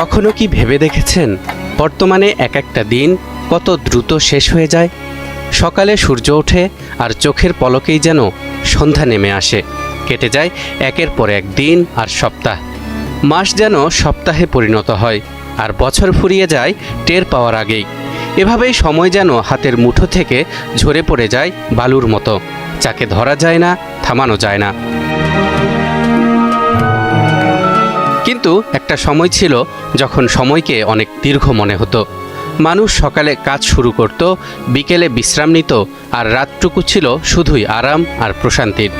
কখনো কি ভেবে দেখেছেন? বর্তমানে এক একটা দিন কত দ্রুত শেষ হয়ে যায়? সকালে সূর্য ওঠে আর চোখের পলকেই যেন সন্ধ্যা নেমে আসে। কেটে যায় একের পর এক দিন আর সপ্তাহ। মাস যেন সপ্তাহে পরিণত হয় আর বছর ফুরিয়ে যায় টের পাওয়ার আগেই। এভাবেই সময় যেন হাতের মুঠো থেকে ঝরে পড়ে যায় বালুর মতো। যাকে ধরা যায় না, থামানো যায় না। কিন্তু একটা সময় ছিল যখন সময়কে অনেক দীর্ঘ মনে হতো। মানুষ সকালে কাজ শুরু করত, বিকেলে বিশ্রাম নিত আর রাতটুকু ছিল শুধুই আরাম আর প্রশান্তির।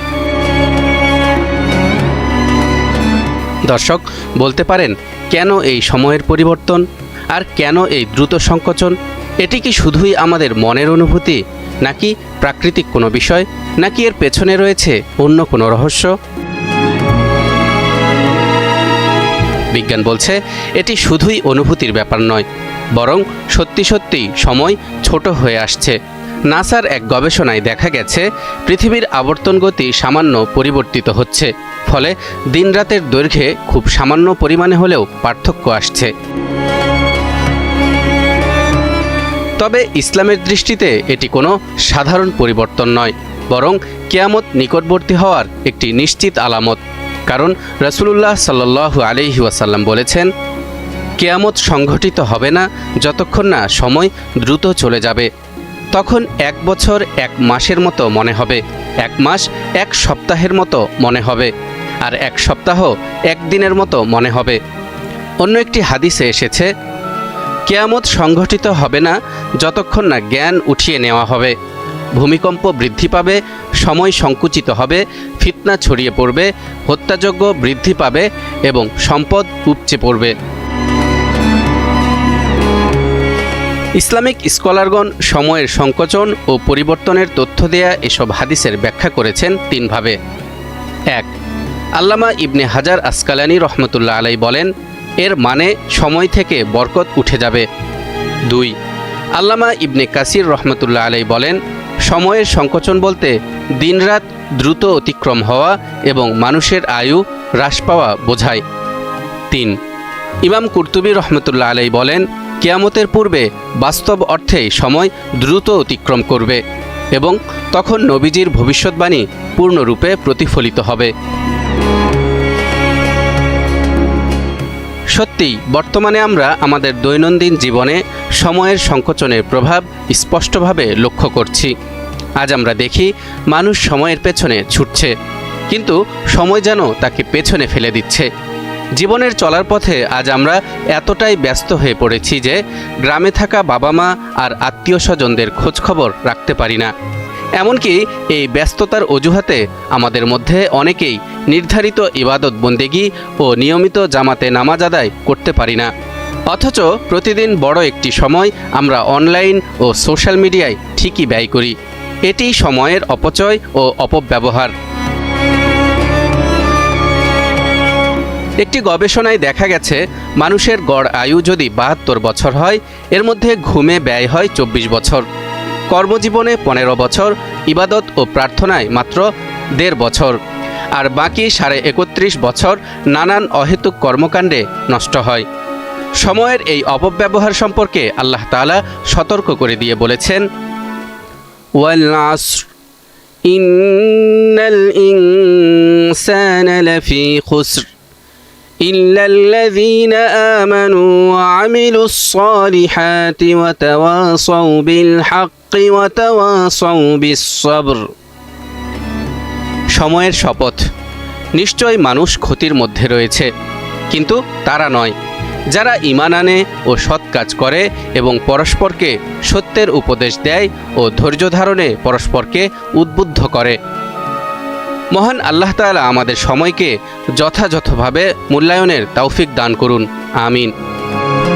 দর্শক, বলতে পারেন, কেন এই সময়ের পরিবর্তন? আর কেন এই দ্রুত সংকোচন? এটি কি শুধুই আমাদের মনের অনুভূতি, নাকি প্রাকৃতিক কোনো বিষয়, নাকি এর পেছনে রয়েছে অন্য কোনো রহস্য? বিজ্ঞান বলছে, এটি শুধুই অনুভূতির ব্যাপার নয়, বরং সত্যি সত্যিই সময় ছোট হয়ে আসছে। নাসার এক গবেষণায় দেখা গেছে, পৃথিবীর আবর্তন গতি সামান্য পরিবর্তিত হচ্ছে, ফলে দিনরাতের দৈর্ঘ্যে খুব সামান্য পরিমাণে হলেও পার্থক্য আসছে। তবে ইসলামের দৃষ্টিতে এটি কোনো সাধারণ পরিবর্তন নয়, বরং কেয়ামত নিকটবর্তী হওয়ার একটি নিশ্চিত আলামত। কারণ রসুলুল্লাহ সাল্লাহ আলিহি ওয়াসাল্লাম বলেছেন, কেয়ামত সংঘটিত হবে না যতক্ষণ না সময় দ্রুত চলে যাবে। তখন এক বছর, এক মাসের মতো মনে হবে, এক মাস, এক সপ্তাহের মতো মনে হবে, আর এক সপ্তাহ, এক দিনের মতো মনে হবে। অন্য একটি হাদিসে এসেছে, কেয়ামত সংঘটিত হবে না যতক্ষণ না জ্ঞান উঠিয়ে নেওয়া হবে। ভূমিকম্প বৃদ্ধি পাবে, সময় সংকুচিত হবে, ফিতনা ছড়িয়ে পড়বে, হত্যাযজ্ঞ বৃদ্ধি পাবে এবং সম্পদ উপচে পড়বে। ইসলামিক স্কলারগণ সময়ের সংকোচন ও পরিবর্তনের তথ্য দেয়া এসব হাদিসের ব্যাখ্যা করেছেন তিনভাবে। এক, আল্লামা ইবনে হাজার আসকালানি রহমতুল্লাহ আলাই বলেন, এর মানে সময় থেকে বরকত উঠে যাবে। দুই, আল্লামা ইবনে কাসির রহমতুল্লাহ আলাই বলেন সময়ের সংকোচন বলতে দিনরাত দ্রুত অতিক্রম হওয়া এবং মানুষের আয়ু হ্রাস পাওয়া বোঝায়। তিন, ইমাম কুর্তুবী রহমতুল্লাহ আলাই বলেন, কেয়ামতের পূর্বে বাস্তব অর্থেই সময় দ্রুত অতিক্রম করবে এবং তখন নবীজির ভবিষ্যৎবাণী পূর্ণরূপে প্রতিফলিত হবে। সত্যিই বর্তমানে আমরা আমাদের দৈনন্দিন জীবনে সময়ের সংকোচনের প্রভাব স্পষ্টভাবে লক্ষ্য করছি। আজ আমরা দেখি মানুষ সময়ের পেছনে ছুটছে, কিন্তু সময় যেন তাকে পেছনে ফেলে দিচ্ছে। জীবনের চলার পথে আজ আমরা এতটাই ব্যস্ত হয়ে পড়েছি যে গ্রামে থাকা বাবা মা আর আত্মীয় স্বজনদের খোঁজখবর রাখতে পারি না। এমনকি এই ব্যস্ততার অজুহাতে আমাদের মধ্যে অনেকেই নির্ধারিত ইবাদত বন্দেগি ও নিয়মিত জামাতে নামাজ আদায় করতে পারি না। অথচ প্রতিদিন বড় একটি সময় আমরা অনলাইন ও সোশ্যাল মিডিয়ায় ঠিকই ব্যয় করি। এটি সময়ের অপচয় ও অপব্যবহার। একটি গবেষণায় দেখা গেছে, মানুষের গড় আয়ু যদি বাহাত্তর বছর হয়, এর মধ্যে ঘুমে ব্যয় হয় চব্বিশ বছর। কর্মজীবনে পনেরো বছর, ইবাদত ও প্রার্থনায় মাত্র দেড় বছর। আর বাকি সাড়ে একত্রিশ বছর নানান অহেতুক কর্মকাণ্ডে নষ্ট হয়। সময়ের এই অপব্যবহার সম্পর্কে আল্লাহ তাআলা সতর্ক করে দিয়ে বলেছেন ওয়াল আসর ইন্নাল ইনসানা লাফি খুসর إلا الذين آمنوا وعملوا الصالحات وتواصوا بالحق وتواصوا بالصبر সময়ের শপথ নিশ্চয় মানুষ ক্ষতির মধ্যে রয়েছে কিন্তু তারা নয় যারা ইমান আনে ও সৎ কাজ করে এবং পরস্পরকে সত্যের উপদেশ দেয় ও ধৈর্য ধারণে পরস্পরকে উদ্বুদ্ধ করে। মহান আল্লাহ তালা আমাদের সময়কে যথাযথভাবে মূল্যায়নের তৌফিক দান করুন। আমিন।